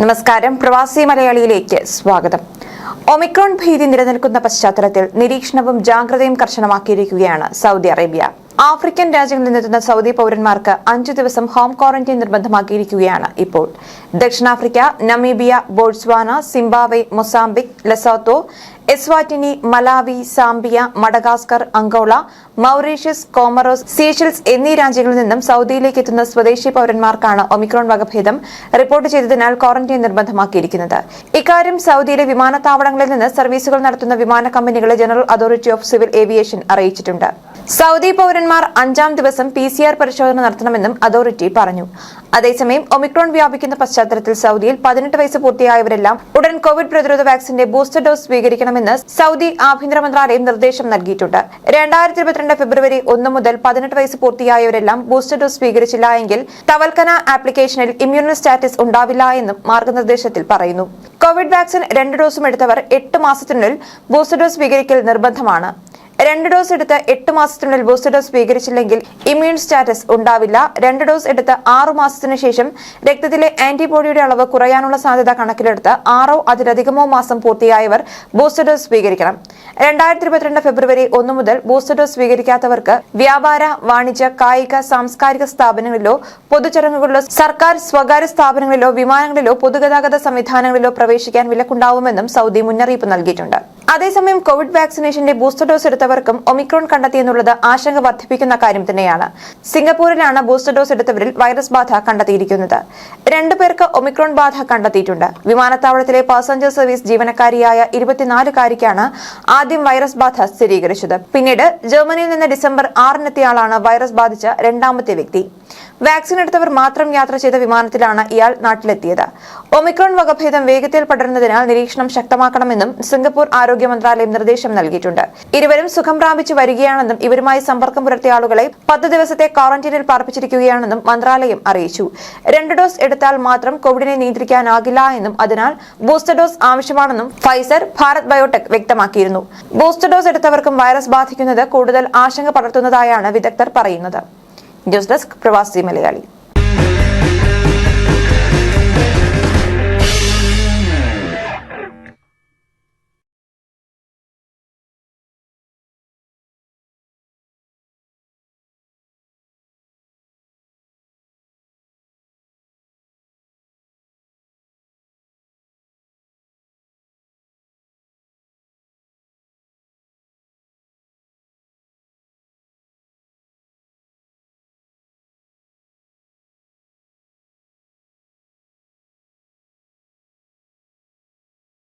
നമസ്കാരം. പ്രവാസി മലയാളിയിലേക്ക് സ്വാഗതം. ഒമിക്രോൺ ഭീതി നിലനിൽക്കുന്ന പശ്ചാത്തലത്തിൽ നിരീക്ഷണവും ജാഗ്രതയും കർശനമാക്കിയിരിക്കുകയാണ് സൗദി അറേബ്യ. ആഫ്രിക്കൻ രാജ്യങ്ങളിൽ നിന്നെത്തുന്ന സൗദി പൗരന്മാർക്ക് അഞ്ചു ദിവസം ഹോം ക്വാറന്റൈൻ നിർബന്ധമാക്കിയിരിക്കുകയാണ് ഇപ്പോൾ. ദക്ഷിണാഫ്രിക്ക Namibia Botswana Zimbabwe Mozambique Lesotho Eswatini Malawi Zambia Madagascar Angola Mauritius Comoros Seychelles എന്നീ രാജ്യങ്ങളിൽ നിന്നും സൗദിയിലേക്ക് എത്തുന്ന സ്വദേശി പൌരന്മാർക്കാണ് ഒമിക്രോൺ വകഭേദം റിപ്പോർട്ട് ചെയ്തതിനാൽ ക്വാറന്റൈൻ നിർബന്ധമാക്കിയിരിക്കുന്നത്. ഇക്കാര്യം സൗദിയിലെ വിമാനത്താവളങ്ങളിൽ നിന്ന് സർവീസുകൾ നടത്തുന്ന വിമാന കമ്പനികളെ general authority of civil aviation അറിയിച്ചിട്ടുണ്ട്. സൗദി പൌരന്മാർ അഞ്ചാം ദിവസം പി സി ആർ പരിശോധന നടത്തണമെന്നും അതോറിറ്റി പറഞ്ഞു. അതേസമയം ഒമിക്രോൺ വ്യാപിക്കുന്ന പശ്ചാത്തലത്തിൽ സൗദിയിൽ പതിനെട്ട് വയസ്സ് പൂർത്തിയായവരെല്ലാം ഉടൻ കോവിഡ് പ്രതിരോധ വാക്സിന്റെ ബൂസ്റ്റർ ഡോസ് സ്വീകരിക്കണമെന്ന് സൗദി ആഭ്യന്തര മന്ത്രാലയം നിർദ്ദേശം നൽകിയിട്ടുണ്ട്. രണ്ടായിരത്തി ഇരുപത്തിരണ്ട് ഫെബ്രുവരി ഒന്ന് മുതൽ പതിനെട്ട് വയസ്സ് പൂർത്തിയായവരെല്ലാം ബൂസ്റ്റർ ഡോസ് സ്വീകരിച്ചില്ല എങ്കിൽ തവൽക്കന ആപ്ലിക്കേഷനിൽ ഇമ്മ്യൂണൽ സ്റ്റാറ്റസ് ഉണ്ടാവില്ല എന്നും മാർഗനിർദ്ദേശത്തിൽ പറയുന്നു. കോവിഡ് വാക്സിൻ രണ്ട് ഡോസും എടുത്തവർ എട്ട് മാസത്തിനുള്ളിൽ ബൂസ്റ്റർ ഡോസ് സ്വീകരിക്കൽ നിർബന്ധമാണ്. രണ്ട് ഡോസ് എടുത്ത് എട്ട് മാസത്തിനുള്ളിൽ ബൂസ്റ്റർ ഡോസ് സ്വീകരിച്ചില്ലെങ്കിൽ ഇമ്മ്യൂൺ സ്റ്റാറ്റസ് ഉണ്ടാവില്ല. രണ്ട് ഡോസ് എടുത്ത് ആറു മാസത്തിനു ശേഷം രക്തത്തിലെ ആന്റിബോഡിയുടെ അളവ് കുറയാനുള്ള സാധ്യത കണക്കിലെടുത്ത് ആറോ അതിലധികമോ മാസം പൂർത്തിയായവർ ബൂസ്റ്റർ ഡോസ് സ്വീകരിക്കണം. രണ്ടായിരത്തി ഇരുപത്തിരണ്ട് ഫെബ്രുവരി ഒന്ന് മുതൽ ബൂസ്റ്റർ ഡോസ് സ്വീകരിക്കാത്തവർക്ക് വ്യാപാര വാണിജ്യ കായിക സാംസ്കാരിക സ്ഥാപനങ്ങളിലോ പൊതുചടങ്ങുകളിലോ സർക്കാർ സ്വകാര്യ സ്ഥാപനങ്ങളിലോ വിമാനങ്ങളിലോ പൊതുഗതാഗത സംവിധാനങ്ങളിലോ പ്രവേശിക്കാൻ വിലക്കുണ്ടാവുമെന്നും സൗദി മുന്നറിയിപ്പ് നൽകിയിട്ടുണ്ട്. അതേസമയം കോവിഡ് വാക്സിനേഷന്റെ ബൂസ്റ്റർ ഡോസ് എടുത്തവർക്കും ഒമിക്രോൺ കണ്ടെത്തിയെന്നുള്ളത് ആശങ്ക വർദ്ധിപ്പിക്കുന്ന കാര്യം തന്നെയാണ്. സിംഗപ്പൂരിലാണ് ബൂസ്റ്റർ ഡോസ് എടുത്തവരിൽ വൈറസ് ബാധ കണ്ടെത്തിയിരിക്കുന്നത്. രണ്ടുപേർക്ക് ഒമിക്രോൺ ബാധ കണ്ടെത്തിയിട്ടുണ്ട്. വിമാനത്താവളത്തിലെ പാസഞ്ചർ സർവീസ് ജീവനക്കാരിയായ ഇരുപത്തിനാലുകാരിക്കാണ് ആദ്യം വൈറസ് ബാധ സ്ഥിരീകരിച്ചത്. പിന്നീട് ജർമ്മനിയിൽ നിന്ന് ഡിസംബർ ആറിനെത്തിയ ആളാണ് വൈറസ് ബാധിച്ച രണ്ടാമത്തെ വ്യക്തി. വാക്സിൻ എടുത്തവർ മാത്രം യാത്ര ചെയ്ത വിമാനത്തിലാണ് ഇയാൾ നാട്ടിലെത്തിയത്. ഒമിക്രോൺ വകഭേദം വേഗത്തിൽ പടരുന്നതിനാൽ നിരീക്ഷണം ശക്തമാക്കണമെന്നും സിംഗപ്പൂർ ആരോഗ്യ മന്ത്രാലയം നിർദ്ദേശം നൽകിയിട്ടുണ്ട്. ഇരുവരും സുഖം പ്രാപിച്ചു വരികയാണെന്നും ഇവരുമായി സമ്പർക്കം പുലർത്തിയ ആളുകളെ പത്ത് ദിവസത്തെ ക്വാറന്റീനിൽ പാർപ്പിച്ചിരിക്കുകയാണെന്നും മന്ത്രാലയം അറിയിച്ചു. രണ്ട് ഡോസ് എടുത്താൽ മാത്രം കോവിഡിനെ നിയന്ത്രിക്കാനാകില്ല എന്നും അതിനാൽ ബൂസ്റ്റർ ഡോസ് ആവശ്യമാണെന്നും ഫൈസർ ഭാരത് ബയോടെക് വ്യക്തമാക്കിയിരുന്നു. ബൂസ്റ്റർ ഡോസ് എടുത്തവർക്കും വൈറസ് ബാധിക്കുന്നത് കൂടുതൽ ആശങ്ക പടർത്തുന്നതായാണ് വിദഗ്ധർ പറയുന്നത്. ന്യൂസ് ഡെസ്ക് പ്രവാസി മലയാളി.